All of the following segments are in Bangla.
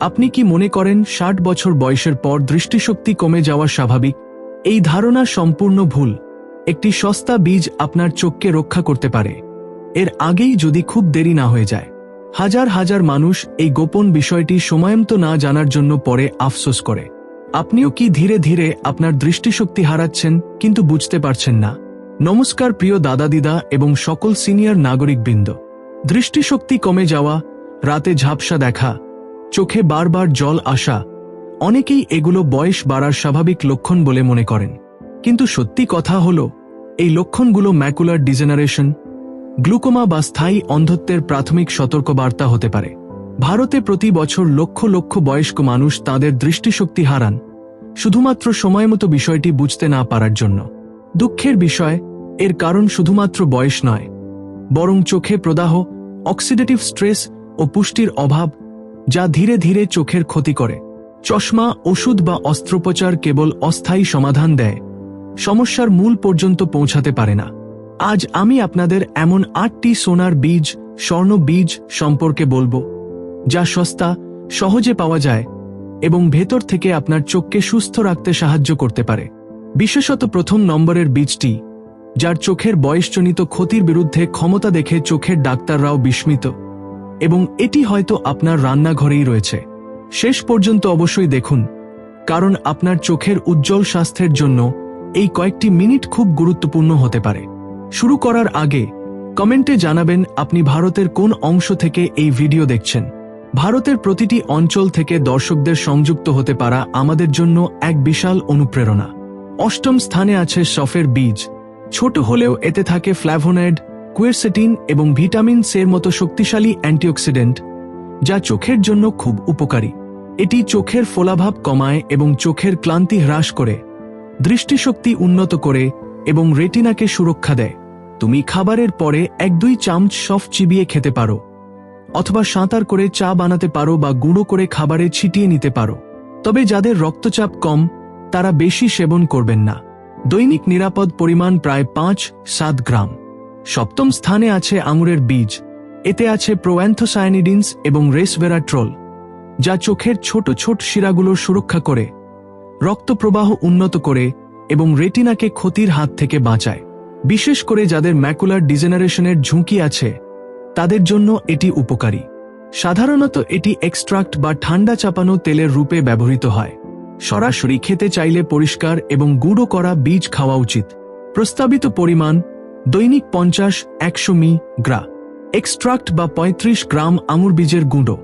আপনি কি মনে করেন ষাট বছর বয়সের পর দৃষ্টিশক্তি কমে যাওয়া স্বাভাবিক? এই ধারণা সম্পূর্ণ ভুল। একটি সস্তা বীজ আপনার চোখকে রক্ষা করতে পারে। এর আগেই যদি খুব দেরি না হয়ে যায়। হাজার হাজার মানুষ এই গোপন বিষয়টি সময়মতো না জানার জন্য পরে আফসোস করে। আপনিও কি ধীরে ধীরে আপনার দৃষ্টিশক্তি হারাচ্ছেন কিন্তু বুঝতে পারছেন না? নমস্কার প্রিয় দাদা দিদা এবং সকল সিনিয়র নাগরিকবৃন্দ। দৃষ্টিশক্তি কমে যাওয়া, রাতে ঝাপসা দেখা চোখে বারবার জল আসা, অনেকেই এগুলো বয়স বাড়ার স্বাভাবিক লক্ষণ বলে মনে করেন। কিন্তু সত্যি কথা হল, এই লক্ষণগুলো ম্যাকুলার ডিজেনারেশন, গ্লুকোমা বা স্থায়ী অন্ধত্বের প্রাথমিক সতর্কবার্তা হতে পারে। ভারতে প্রতি বছর লক্ষ লক্ষ বয়স্ক মানুষ তাদের দৃষ্টিশক্তি হারান, শুধুমাত্র সময়মতো বিষয়টি বুঝতে না পারার জন্য। দুঃখের বিষয়, এর কারণ শুধুমাত্র বয়স নয়, বরং চোখে প্রদাহ, অক্সিডেটিভ স্ট্রেস ও পুষ্টির অভাব যা ধীরে ধীরে চোখের ক্ষতি করে। চশমা, ওষুধ বা অস্ত্রোপচার কেবল অস্থায়ী সমাধান দেয়। সমস্যার মূল পর্যন্ত পৌঁছাতে পারে না। আজ আমি আপনাদের এমন আটটি সোনার বীজ, স্বর্ণ বীজ সম্পর্কে বলব, যা সস্তা, সহজে পাওয়া যায় এবং ভেতর থেকে আপনার চোখকে সুস্থ রাখতে সাহায্য করতে পারে। বিশেষত প্রথম নম্বরের বীজটি, যার চোখের বয়সজনিত ক্ষতির বিরুদ্ধে ক্ষমতা দেখে চোখের ডাক্তাররাও বিস্মিত। এবং এটি হয়তো আপনার রান্নাঘরেই রয়েছে। শেষ পর্যন্ত অবশ্যই দেখুন, কারণ আপনার চোখের উজ্জ্বল স্বাস্থ্যের জন্য এই কয়েকটি মিনিট খুব গুরুত্বপূর্ণ হতে পারে। শুরু করার আগে, কমেন্টে জানাবেন আপনি ভারতের কোন অংশ থেকে এই ভিডিও দেখছেন। ভারতের প্রতিটি অঞ্চল থেকে দর্শকদের সংযুক্ত হতে পারা আমাদের জন্য এক বিশাল অনুপ্রেরণা। অষ্টম স্থানে আছে সফের বীজ। ছোট হলেও এতে থাকে ফ্ল্যাভোনাইড কুয়েরসেটিন এবং ভিটামিন সের মতো শক্তিশালী অ্যান্টিঅক্সিডেন্ট যা চোখের জন্য খুব উপকারী। এটি চোখের ফোলাভাব কমায় এবং চোখের ক্লান্তি হ্রাস করে, দৃষ্টিশক্তি উন্নত করে এবং রেটিনাকে সুরক্ষা দেয়। তুমি খাবারের পরে এক দুই চামচ সফ চিবিয়ে খেতে পারো, অথবা সাঁতার করে চা বানাতে পারো বা গুঁড়ো করে খাবারে ছিটিয়ে নিতে পারো। তবে যাদের রক্তচাপ কম, তারা বেশি সেবন করবেন না। দৈনিক নিরাপদ পরিমাণ প্রায় পাঁচ সাত গ্রাম। সপ্তম স্থানে আছে আঙুরের বীজ। এতে আছে প্রোঅ্যান্থোসায়ানিডিনস এবং রেসভেরাট্রল যা চোখের ছোট ছোট শিরাগুলোর সুরক্ষা করে রক্ত প্রবাহ উন্নত করে এবং রেটিনাকে ক্ষতির হাত থেকে বাঁচায়। বিশেষ করে যাদের ম্যাকুলার ডিজেনারেশনের ঝুঁকি আছে, তাদের জন্য এটি উপকারী। সাধারণত এটি এক্সট্রাক্ট বা ঠান্ডা চাপানো তেলের রূপে ব্যবহৃত হয়। সরাসরি খেতে চাইলে পরিষ্কার এবং গুঁড়ো করা বীজ খাওয়া উচিত। প্রস্তাবিত পরিমাণ দৈনিক পঞ্চাশ, একশো মি, গ্রা। এক্সট্রাক্ট বা ৩৫ গ্রাম আঙুর বীজের গুঁড়ো।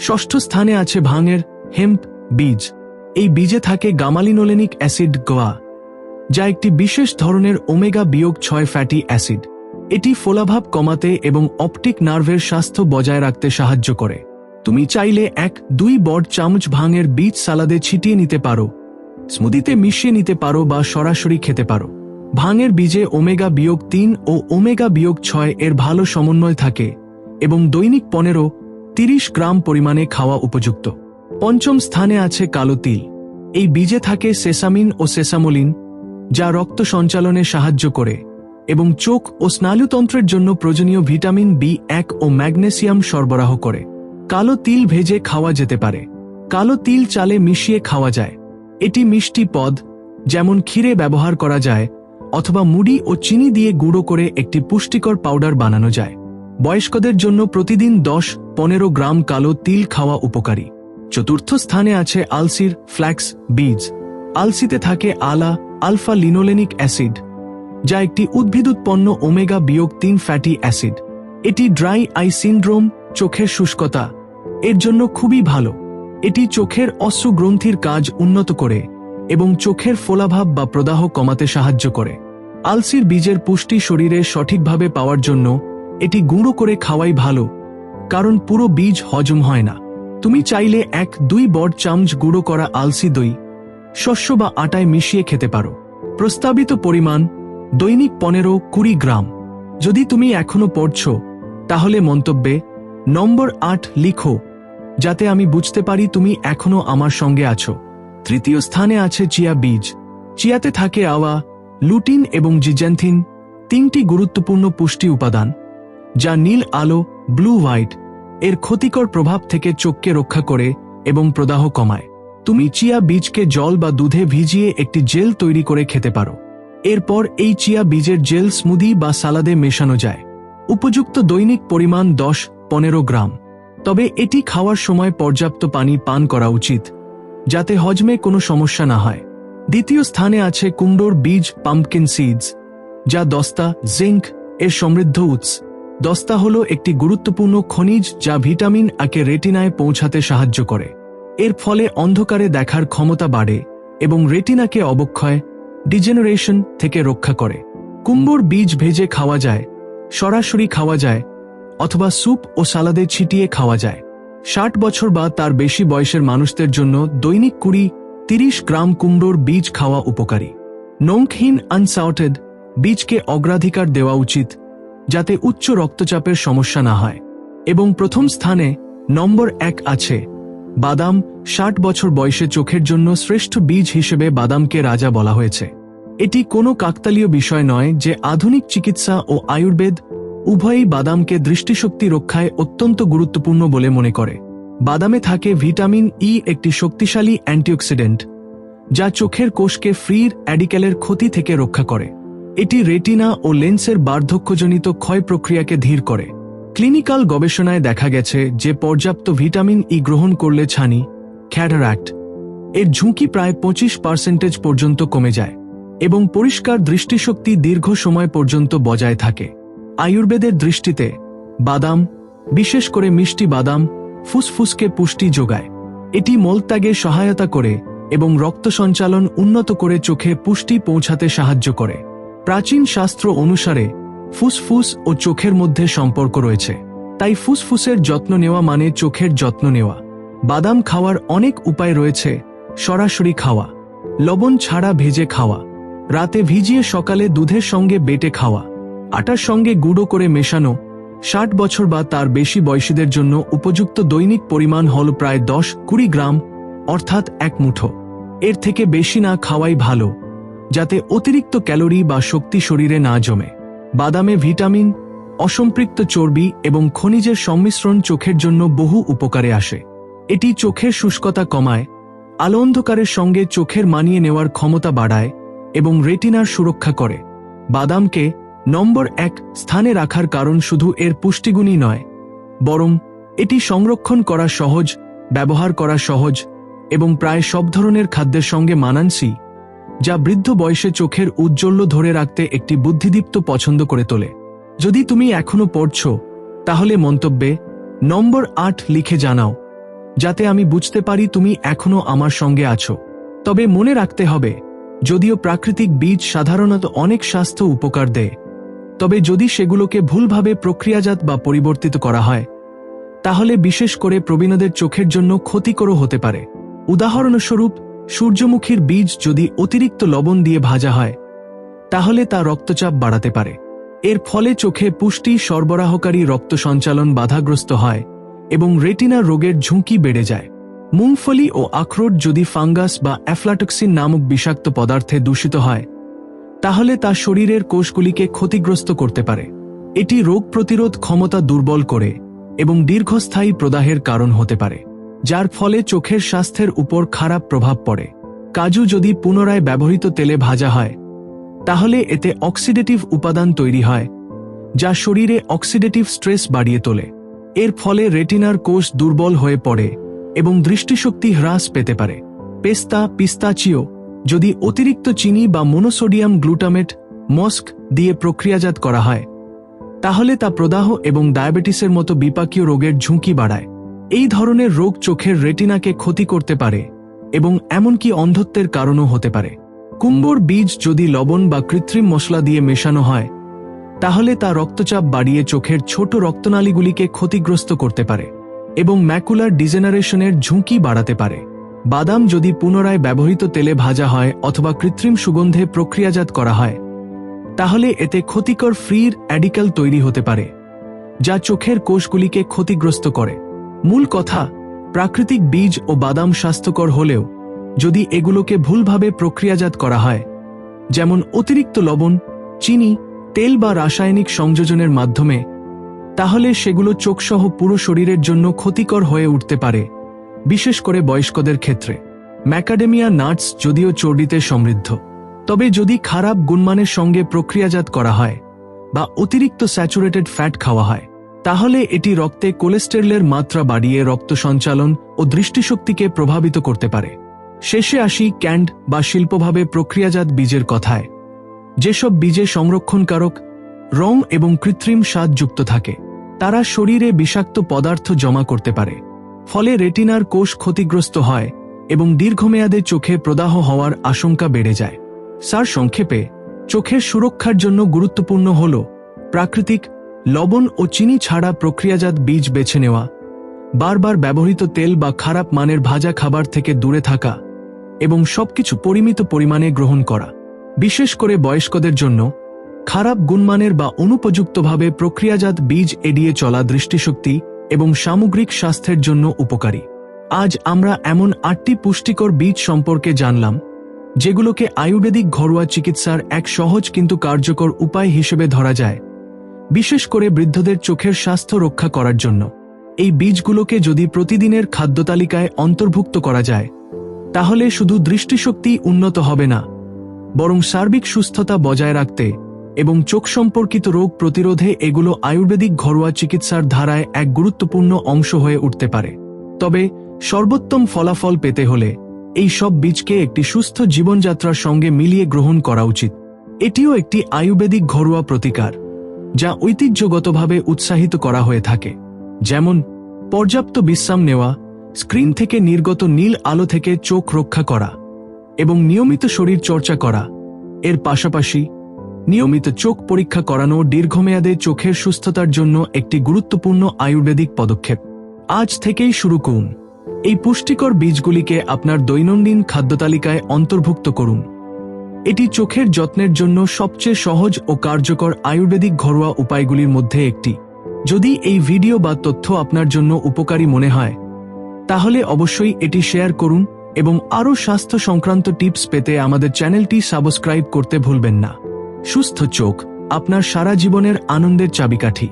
ষষ্ঠ স্থানে আছে ভাঙের হেম্প বীজ। এই বীজে থাকে গামালিনোলেনিক অ্যাসিড গোয়া, যা একটি বিশেষ ধরনের ওমেগা বিয়োগ ছয় ফ্যাটি অ্যাসিড। এটি ফোলাভাব কমাতে এবং অপটিক নার্ভের স্বাস্থ্য বজায় রাখতে সাহায্য করে। তুমি চাইলে এক, দুই বড় চামচ ভাঙের বীজ সালাদে ছিটিয়ে নিতে পারো, স্মুদিতে মিশিয়ে নিতে পারো বা সরাসরি খেতে পারো। ভাঙের বীজে ওমেগা বিয়োগ তিন ও ওমেগা বিয়োগ ছয় এর ভালো সমন্বয় থাকে এবং দৈনিক পনেরো, তিরিশ গ্রাম পরিমাণে খাওয়া উপযুক্ত। পঞ্চম স্থানে আছে কালো তিল। এই বীজে থাকে সেসামিন ও সেসামোলিন, যা রক্ত সঞ্চালনে সাহায্য করে এবং চোখ ও স্নায়ুতন্ত্রের জন্য প্রয়োজনীয় ভিটামিন বি এক ও ম্যাগনেসিয়াম সরবরাহ করে। কালো তিল ভেজে খাওয়া যেতে পারে। কালো তিল চালে মিশিয়ে খাওয়া যায়। এটি মিষ্টি পদ, যেমন ক্ষীরে ব্যবহার করা যায় অথবা মুড়ি ও চিনি দিয়ে গুঁড়ো করে একটি পুষ্টিকর পাউডার বানানো যায়। বয়স্কদের জন্য প্রতিদিন দশ, পনেরো গ্রাম কালো তিল খাওয়া উপকারী। চতুর্থ স্থানে আছে আলসির ফ্ল্যাক্স বীজ। আলসিতে থাকে আলা, আলফা লিনোলেনিক অ্যাসিড, যা একটি উদ্ভিদ উৎপন্ন ওমেগা বিয়োগ তিন ফ্যাটি অ্যাসিড। এটি ড্রাই আই সিন্ড্রোম, চোখের শুষ্কতা। এর জন্য খুবই ভালো। এটি চোখের অশ্রুগ্রন্থির কাজ উন্নত করে। এবং চোখের ফোলাভাব বা প্রদাহ কমাতে সাহায্য করে। আলসির বীজের পুষ্টি শরীরে সঠিকভাবে পাওয়ার জন্য এটি গুঁড়ো করে খাওয়াই ভালো, কারণ পুরো বীজ হজম হয় না। তুমি চাইলে এক দুই বড় চামচ গুঁড়ো করা আলসি দই, শস্য বা আটায় মিশিয়ে খেতে পারো। প্রস্তাবিত পরিমাণ দৈনিক পনেরো কুড়ি গ্রাম। যদি তুমি এখনও পড়ছ, তাহলে মন্তব্যে নম্বর আট লিখো, যাতে আমি বুঝতে পারি তুমি এখনও আমার সঙ্গে আছো। তৃতীয় স্থানে আছে চিয়া বীজ। চিয়াতে থাকে আওয়া, লুটিন এবং জিজ্যান্থিন, তিনটি গুরুত্বপূর্ণ পুষ্টি উপাদান, যা নীল আলো, ব্লু হোয়াইট, এর ক্ষতিকর প্রভাব থেকে চোখকে রক্ষা করে এবং প্রদাহ কমায়। তুমি চিয়া বীজকে জল বা দুধে ভিজিয়ে একটি জেল তৈরি করে খেতে পারো। এরপর এই চিয়া বীজের জেল স্মুদি বা সালাদে মেশানো যায়। উপযুক্ত দৈনিক পরিমাণ দশ, পনেরো গ্রাম। তবে এটি খাওয়ার সময় পর্যাপ্ত পানি পান করা উচিত। যাতে হজমে কোনো সমস্যা না হয়। দ্বিতীয় স্থানে আছে কুমড়োর বীজ পাম্পকিন সিডস যা দস্তা জিঙ্ক এর সমৃদ্ধ উৎস। দস্তা হল একটি গুরুত্বপূর্ণ খনিজ যা ভিটামিন আকে রেটিনায় পৌঁছাতে সাহায্য করে। এর ফলে অন্ধকারে দেখার ক্ষমতা বাড়ে এবং রেটিনাকে অবক্ষয়, ডিজেনারেশন থেকে রক্ষা করে। কুম্বর বীজ ভেজে খাওয়া যায়, সরাসরি খাওয়া যায়, অথবা স্যুপ ও সালাদে ছিটিয়ে খাওয়া যায়। ষাট বছর বা তার বেশি বয়সের মানুষদের জন্য দৈনিক কুড়ি, তিরিশ গ্রাম কুমড়োর বীজ খাওয়া উপকারী। নৌকহীন আনসাউটেড বীজকে অগ্রাধিকার দেওয়া উচিত, যাতে উচ্চ রক্তচাপের সমস্যা না হয়। এবং প্রথম স্থানে নম্বর এক আছে, বাদাম ষাট বছর বয়সে চোখের জন্য শ্রেষ্ঠ বীজ হিসেবে বাদামকে রাজা বলা হয়েছে। এটি কোনো কাকতালীয় বিষয় নয় যে আধুনিক চিকিৎসা ও আয়ুর্বেদ উভয়ই বাদামকে দৃষ্টিশক্তি রক্ষায় অত্যন্ত গুরুত্বপূর্ণ বলে মনে করে। বাদামে থাকে ভিটামিন ই একটি শক্তিশালী অ্যান্টিঅক্সিডেন্ট, যা চোখের কোষকে ফ্রির অ্যাডিক্যালের ক্ষতি থেকে রক্ষা করে। এটি রেটিনা ও লেন্সের বার্ধক্যজনিত ক্ষয় প্রক্রিয়াকে ধীর করে। ক্লিনিক্যাল গবেষণায় দেখা গেছে যে পর্যাপ্ত ভিটামিন ই গ্রহণ করলে ছানি, ক্যাটারাক্ট, এর ঝুঁকি প্রায় পঁচিশ পার্সেন্টেজ পর্যন্ত কমে যায় এবং পরিষ্কার দৃষ্টিশক্তি দীর্ঘ সময় পর্যন্ত বজায় থাকে। আয়ুর্বেদের দৃষ্টিতে বাদাম, বিশেষ করে মিষ্টি বাদাম, ফুসফুসকে পুষ্টি যোগায়। এটি মলত্যাগে সহায়তা করে এবং রক্ত সঞ্চালন উন্নত করে চোখে পুষ্টি পৌঁছাতে সাহায্য করে। প্রাচীন শাস্ত্র অনুসারে ফুসফুস ও চোখের মধ্যে সম্পর্ক রয়েছে। তাই ফুসফুসের যত্ন নেওয়া মানে চোখের যত্ন নেওয়া। বাদাম খাওয়ার অনেক উপায় রয়েছে, সরাসরি খাওয়া। লবণ ছাড়া ভেজে খাওয়া। রাতে ভিজিয়ে সকালে দুধের সঙ্গে বেটে খাওয়া। আটার সঙ্গে গুঁড়ো করে মেশানো, ষাট বছর বা তার বেশি বয়সীদের জন্য উপযুক্ত দৈনিক পরিমাণ হল প্রায় দশ কুড়ি গ্রাম, অর্থাৎ এক মুঠো। এর থেকে বেশি না খাওয়াই ভালো, যাতে অতিরিক্ত ক্যালোরি বা শক্তি শরীরে না জমে। বাদামে ভিটামিন, অসম্পৃক্ত চর্বি এবং খনিজের সংমিশ্রণ চোখের জন্য বহু উপকারে আসে। এটি চোখের শুষ্কতা কমায় আলো অন্ধকারের সঙ্গে চোখের মানিয়ে নেওয়ার ক্ষমতা বাড়ায় এবং রেটিনার সুরক্ষা করে। বাদামকে নম্বর এক স্থানে রাখার কারণ শুধু এর পুষ্টিগুণই নয়, বরং এটি সংরক্ষণ করা সহজ, ব্যবহার করা সহজ এবং প্রায় সব ধরনের খাদ্যের সঙ্গে মানানসি যা বৃদ্ধ বয়সে চোখের উজ্জ্বল্য ধরে রাখতে একটি বুদ্ধিদীপ্ত পছন্দ করে তোলে। যদি তুমি এখনও পড়ছ, তাহলে মন্তব্যে নম্বর আট লিখে জানাও, যাতে আমি বুঝতে পারি তুমি এখনও আমার সঙ্গে আছো। তবে মনে রাখতে হবে, যদিও প্রাকৃতিক বীজ সাধারণত অনেক স্বাস্থ্য উপকার দেয় তবে যদি সেগুলোকে ভুলভাবে প্রক্রিয়াজাত বা পরিবর্তিত করা হয়, তাহলে বিশেষ করে প্রবীণদের চোখের জন্য ক্ষতিকরও হতে পারে। উদাহরণস্বরূপ, সূর্যমুখীর বীজ যদি অতিরিক্ত লবণ দিয়ে ভাজা হয়, তাহলে তা রক্তচাপ বাড়াতে পারে। এর ফলে চোখে পুষ্টি সরবরাহকারী রক্ত সঞ্চালন বাধাগ্রস্ত হয় এবং রেটিনা রোগের ঝুঁকি বেড়ে যায়। মুংফলি ও আখরোট যদি ফাঙ্গাস বা অ্যাফ্লাটক্সিন নামক বিষাক্ত পদার্থে দূষিত হয় তাহলে তা শরীরের কোষগুলিকে ক্ষতিগ্রস্ত করতে পারে। এটি রোগ প্রতিরোধ ক্ষমতা দুর্বল করে এবং দীর্ঘস্থায়ী প্রদাহের কারণ হতে পারে, যার ফলে চোখের স্বাস্থ্যের উপর খারাপ প্রভাব পড়ে। কাজু যদি পুনরায় ব্যবহৃত তেলে ভাজা হয়, তাহলে এতে অক্সিডেটিভ উপাদান তৈরি হয়, যা শরীরে অক্সিডেটিভ স্ট্রেস বাড়িয়ে তোলে। এর ফলে রেটিনার কোষ দুর্বল হয়ে পড়ে এবং দৃষ্টিশক্তি হ্রাস পেতে পারে। পেস্তা, পিস্তাচিও যদি অতিরিক্ত চিনি বা মনোসোডিয়াম গ্লুটামেট মস্ক দিয়ে প্রক্রিয়াজাত করা হয়, তাহলে তা প্রদাহ এবং ডায়াবেটিসের মতো বিপাকীয় রোগের ঝুঁকি বাড়ায়। এই ধরনের রোগ চোখের রেটিনাকে ক্ষতি করতে পারে এবং এমনকি অন্ধত্বের কারণও হতে পারে। কুম্বর বীজ যদি লবণ বা কৃত্রিম মশলা দিয়ে মেশানো হয়, তাহলে তা রক্তচাপ বাড়িয়ে চোখের ছোট রক্তনালীগুলিকে ক্ষতিগ্রস্ত করতে পারে এবং ম্যাকুলার ডিজেনারেশনের ঝুঁকি বাড়াতে পারে। বাদাম যদি পুনরায় ব্যবহৃত তেলে ভাজা হয় অথবা কৃত্রিম সুগন্ধে প্রক্রিয়াজাত করা হয়, তাহলে এতে ক্ষতিকর ফ্রির অ্যাডিক্যাল তৈরি হতে পারে, যা চোখের কোষগুলিকে ক্ষতিগ্রস্ত করে। মূল কথা, প্রাকৃতিক বীজ ও বাদাম স্বাস্থ্যকর হলেও, যদি এগুলোকে ভুলভাবে প্রক্রিয়াজাত করা হয়, যেমন অতিরিক্ত লবণ, চিনি, তেল বা রাসায়নিক সংযোজনের মাধ্যমে, তাহলে সেগুলো চোখসহ পুরো শরীরের জন্য ক্ষতিকর হয়ে উঠতে পারে। বিশেষ করে বয়স্কদের ক্ষেত্রে। ম্যাকাডেমিয়া নাটস যদিও চর্বিতে সমৃদ্ধ, তবে যদি খারাপ গুণমানের সঙ্গে প্রক্রিয়াজাত করা হয় বা অতিরিক্ত স্যাচুরেটেড ফ্যাট খাওয়া হয়, তাহলে এটি রক্তে কোলেস্টেরলের মাত্রা বাড়িয়ে রক্ত সঞ্চালন ও দৃষ্টিশক্তিকে প্রভাবিত করতে পারে। শেষে আসি ক্যান্ড বা শিল্পভাবে প্রক্রিয়াজাত বীজের কথায়। যেসব বীজে সংরক্ষণকারক রং এবং কৃত্রিম স্বাদ যুক্ত থাকে, তারা শরীরে বিষাক্ত পদার্থ জমা করতে পারে। ফলে রেটিনার কোষ ক্ষতিগ্রস্ত হয় এবং দীর্ঘমেয়াদে চোখে প্রদাহ হওয়ার আশঙ্কা বেড়ে যায়। সার সংক্ষেপে, চোখের সুরক্ষার জন্য গুরুত্বপূর্ণ হল প্রাকৃতিক, লবণ ও চিনি ছাড়া প্রক্রিয়াজাত বীজ বেছে নেওয়া, বারবার ব্যবহৃত তেল বা খারাপ মানের ভাজা খাবার থেকে দূরে থাকা এবং সবকিছু পরিমিত পরিমাণে গ্রহণ করা। বিশেষ করে বয়স্কদের জন্য খারাপ গুণমানের বা অনুপযুক্তভাবে প্রক্রিয়াজাত বীজ এড়িয়ে চলা দৃষ্টিশক্তি এবং সামগ্রিক স্বাস্থ্যের জন্য উপকারী। আজ আমরা এমন আটটি পুষ্টিকর বীজ সম্পর্কে জানলাম, যেগুলোকে আয়ুর্বেদিক ঘরোয়া চিকিৎসার এক সহজ কিন্তু কার্যকর উপায় হিসেবে ধরা যায়, বিশেষ করে বৃদ্ধদের চোখের স্বাস্থ্য রক্ষা করার জন্য। এই বীজগুলোকে যদি প্রতিদিনের খাদ্য তালিকায় অন্তর্ভুক্ত করা যায়, তাহলে শুধু দৃষ্টিশক্তি উন্নত হবে না, বরং সার্বিক সুস্থতা বজায় রাখতে এবং চোখ সম্পর্কিত রোগ প্রতিরোধে এগুলো আয়ুর্বেদিক ঘরোয়া চিকিৎসার ধারায় এক গুরুত্বপূর্ণ অংশ হয়ে উঠতে পারে। তবে সর্বোত্তম ফলাফল পেতে হলে এই সব বীজকে একটি সুস্থ জীবনযাত্রার সঙ্গে মিলিয়ে গ্রহণ করা উচিত। এটিও একটি আয়ুর্বেদিক ঘরোয়া প্রতিকার, যা ঐতিহ্যগতভাবে উৎসাহিত করা হয়ে থাকে। যেমন, পর্যাপ্ত বিশ্রাম নেওয়া, স্ক্রিন থেকে নির্গত নীল আলো থেকে চোখ রক্ষা করা এবং নিয়মিত শরীর চর্চা করা। এর পাশাপাশি নিয়মিত চোখ পরীক্ষা করানো দীর্ঘমেয়াদে চোখের সুস্থতার জন্য একটি গুরুত্বপূর্ণ আয়ুর্বেদিক পদক্ষেপ। আজ থেকেই শুরু করুন। এই পুষ্টিকর বীজগুলিকে আপনার দৈনন্দিন খাদ্য তালিকায় অন্তর্ভুক্ত করুন। এটি চোখের যত্নের জন্য সবচেয়ে সহজ ও কার্যকর আয়ুর্বেদিক ঘরোয়া উপায়গুলির মধ্যে একটি। যদি এই ভিডিও বা তথ্য আপনার জন্য উপকারী মনে হয়, তাহলে অবশ্যই এটি শেয়ার করুন এবং আরও স্বাস্থ্য সংক্রান্ত টিপস পেতে আমাদের চ্যানেলটি সাবস্ক্রাইব করতে ভুলবেন না। সুস্থ চোখ আপনার সারা জীবনের আনন্দের চাবিকাঠি।